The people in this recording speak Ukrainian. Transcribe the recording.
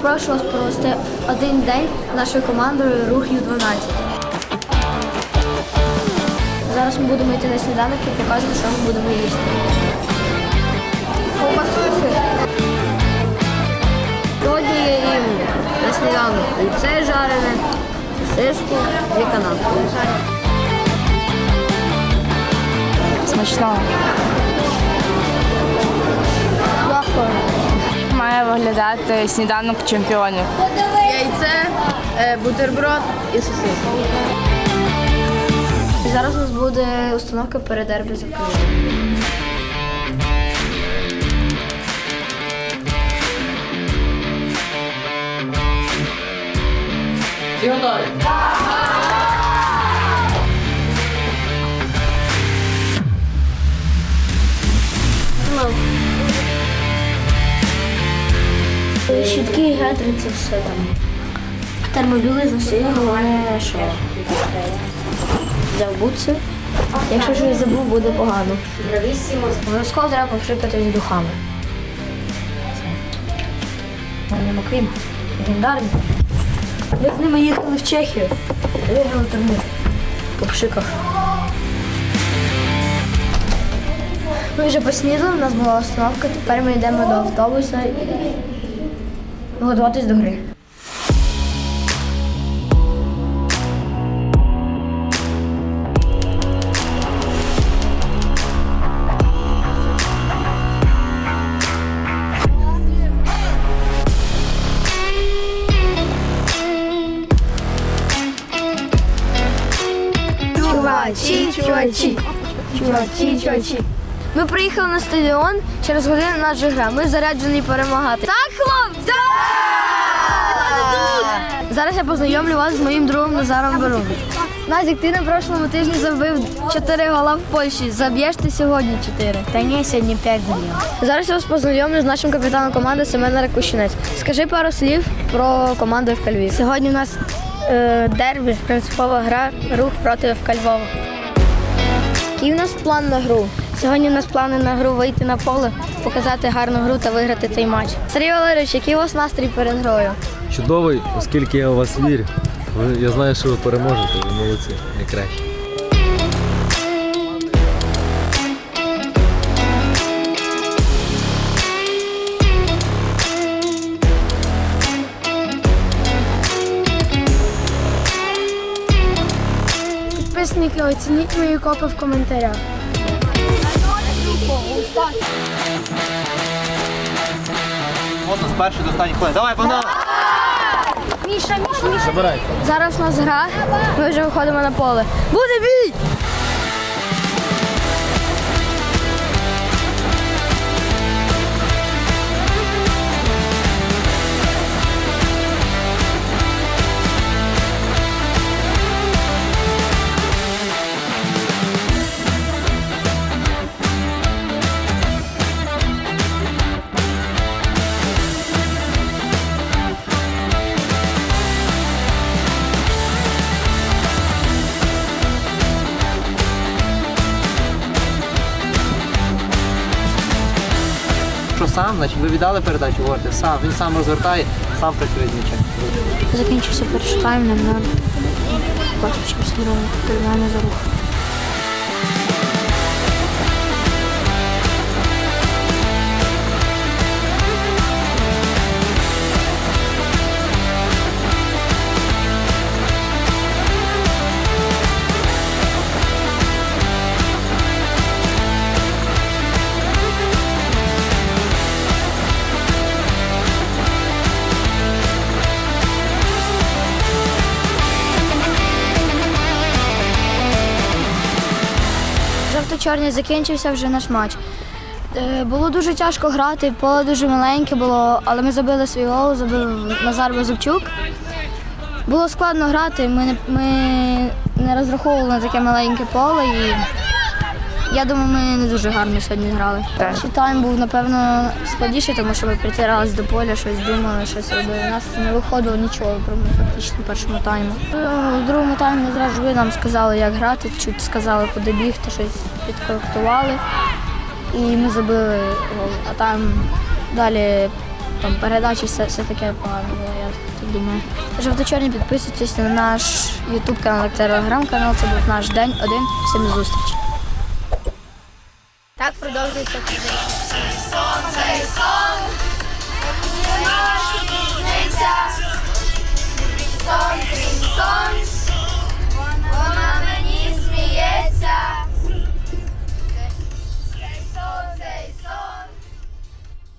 прошу вас провести один день нашою командою Рух Ю-12. Зараз ми будемо йти на сніданок і показувати, що ми будемо їсти. Сьогодні я їм на сніданок яйце жарене, сиску і канапку. Смачно. Має виглядати сніданок чемпіонів. Яйце, е, бутерброд і сосиска. Зараз у нас буде установка перед дербі за Києвом. Щітки, гетри, це все там. Термобілизна все, головне, що взяв бутси. Якщо щось забув, буде погано. Обов'язково треба попшикати з духами. Вони Макрім, легендарні. Ми з ними їхали в Чехію. Виграли турнір по пшиках. Ми вже поснідали, у нас була остановка, тепер ми йдемо до автобуса готуватись до гри. Чувачі, чувачі, чувачі, чувачі. Ми приїхали на стадіон, через годину нас гра. Ми заряджені перемагати. Так, хлопці! Зараз я познайомлю вас з моїм другом Назаром Берович. Назік, ти на прошлому тижні забив 4 гола в Польщі. Заб'єш ти сьогодні 4. Та ні, сьогодні 5 забив. Зараз я вас познайомлю з нашим капітаном команди Семен Ракущинець. Скажи пару слів про команду в Львів. Сьогодні у нас е, дербі, принципова гра, рух проти ФК Львова. Який у нас план на гру? Сьогодні у нас плани на гру вийти на поле, показати гарну гру та виграти цей матч. Сергій Валерійович, який у вас настрій перед грою? Чудовий, оскільки я у вас вірю. Я знаю, що ви переможете, ви молодці, найкраще. Підписники, оцініть мої копи в коментарях. Можна з першої до останніх хвилин. Давай, погнали! Міша, Міша, Міша. Зараз у нас гра, ми вже виходимо на поле. Буде бій! Що сам, значить ви віддали передачу, говорите, сам. Він сам розвертає, сам працює з м'ячем. Закінчився перший тайм, нам надо. Бачив, що перебуваємо за рух. Жовто-чорний закінчився вже наш матч. Е, Було дуже тяжко грати, поле дуже маленьке було, але ми забили свій гол, забив Назар Базовчук. Було складно грати, ми не, ми не розраховували на таке маленьке поле і я думаю, ми не дуже гарно сьогодні грали. Перший тайм був, напевно, складніший, тому що ми притирались до поля, щось думали, щось робили. У нас не виходило нічого фактично в першому таймі. Е, У другому таймі зразу нам сказали, як грати, чуть сказали, куди бігти, щось підкоректували. І ми забили гол. А там далі там передачі все, все таке погано було, я так думаю. Жовто-чорні підписуйтесь на наш ютуб канал, телеграм-канал. Це був наш день один. Всім до зустрічі. Так продовжується. Сонце і сон, наш сниться,